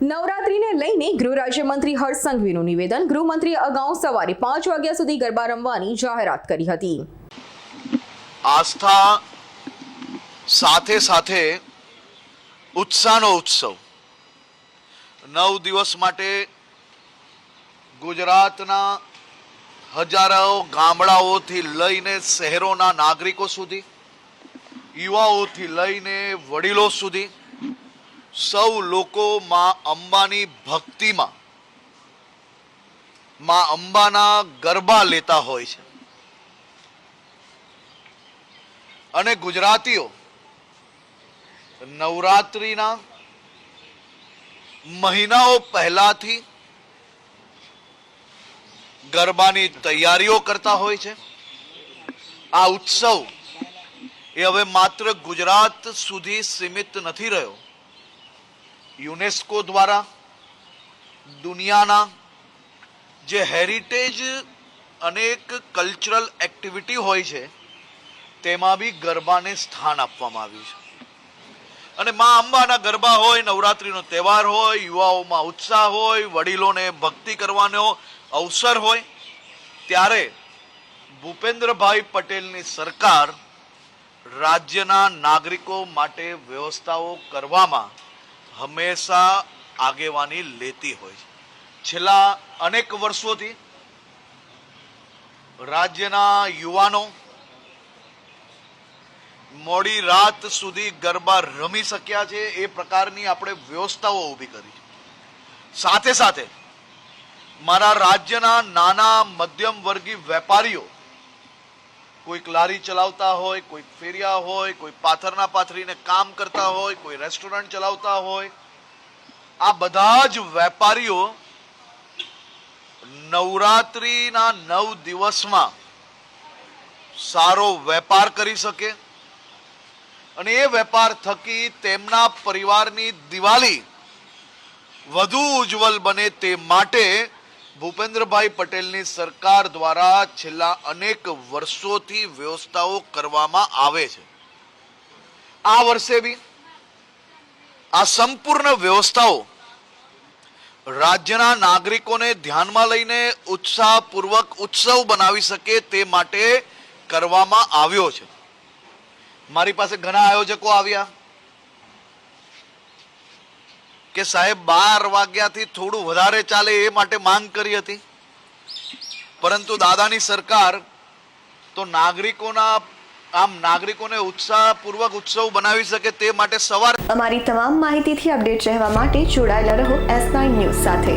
નવરાત્રીને લઈને ગૃહ રાજ્યમંત્રી હર્ષ સંઘવીનું નિવેદન. ગૃહમંત્રીએ અગાઉ સવારે પાંચ વાગ્યા સુધી ગરબા રમવાની જાહેરાત કરી હતી. આસ્થા સાથે સાથે ઉત્સાહનો ઉત્સવ. નવ દિવસ માટે ગુજરાતના હજારો ગામડાઓથી લઈને શહેરોના નાગરિકો સુધી, યુવાઓથી લઈને વડીલો સુધી સૌ લોકો માં અંબાની ભક્તિમાં, માં અંબાના ગરબા લેતા હોય છે. અને ગુજરાતીઓ નવરાત્રિના મહિનાઓ પહેલાથી ગરબાની તૈયારીઓ કરતા હોય છે. આ ઉત્સવ એ હવે માત્ર ગુજરાત સુધી સીમિત નથી રહ્યો. યુનેસ્કો દ્વારા દુનિયાના જે હેરિટેજ અનેક કલ્ચરલ એક્ટિવિટી હોય છે, તેમાં બી ગરબાને સ્થાન આપવામાં આવ્યું છે. અને મા અંબાના ગરબા હોય, નવરાત્રીનો તહેવાર હોય, યુવાઓમાં ઉત્સાહ હોય, વડીલોને ભક્તિ કરવાનો અવસર હોય, ત્યારે ભૂપેન્દ્રભાઈ પટેલની સરકાર રાજ્યના નાગરિકો માટે વ્યવસ્થાઓ કરવામાં હંમેશા આગેવાની લેતી હોય છે. છેલ્લા અનેક વર્ષોથી રાજ્યના યુવાનો મોડી રાત સુધી ગરબા રમી શક્યા છે, એ પ્રકારની આપણે વ્યવસ્થાઓ ઊભી કરી સાથે સાથે મારા રાજ્યના નાના મધ્યમ વર્ગી વેપારીઓ કોઈક લારી ચલાવતા હોય, કોઈક ફેરિયા હોય, કોઈ પાથરના પાથરીને કામ કરતા હોય, કોઈ રેસ્ટોરન્ટ ચલાવતા હોય. આ બધા જ વેપારીઓ નવરાત્રિના નવ દિવસમાં સારો વેપાર કરી શકે. અને એ વેપાર થકી તેમના પરિવારની દિવાળી વધુ ઉજ્જવલ બને તે માટે ભૂપેન્દ્રભાઈ પટેલની સરકાર દ્વારા છેલ્લા અનેક વર્ષોથી વ્યવસ્થાઓ કરવામાં આવે છે. આ વર્ષે બી આ સંપૂર્ણ વ્યવસ્થાઓ રાજ્યના નાગરિકોને ધ્યાનમાં લઈને ઉત્સાહપૂર્વક ઉત્સવ બનાવી શકે તે માટે કરવામાં આવ્યો છે. મારી પાસે ઘણા આયોજકો આવ્યા. કે સાહેબ, બાર વાગ્યાથી થોડું વધારે ચાલે એ માટે માંગ કરી હતી. પરંતુ દાદાની સરકાર તો નાગરિકોના, આમ નાગરિકોને ઉત્સાહપૂર્વક ઉત્સવ બનાવી શકે તે માટે સવાર અમારી તમામ માહિતીથી અપડેટ રહેવા માટે જોડાયેલા રહો એસ નાઇન ન્યૂઝ સાથે.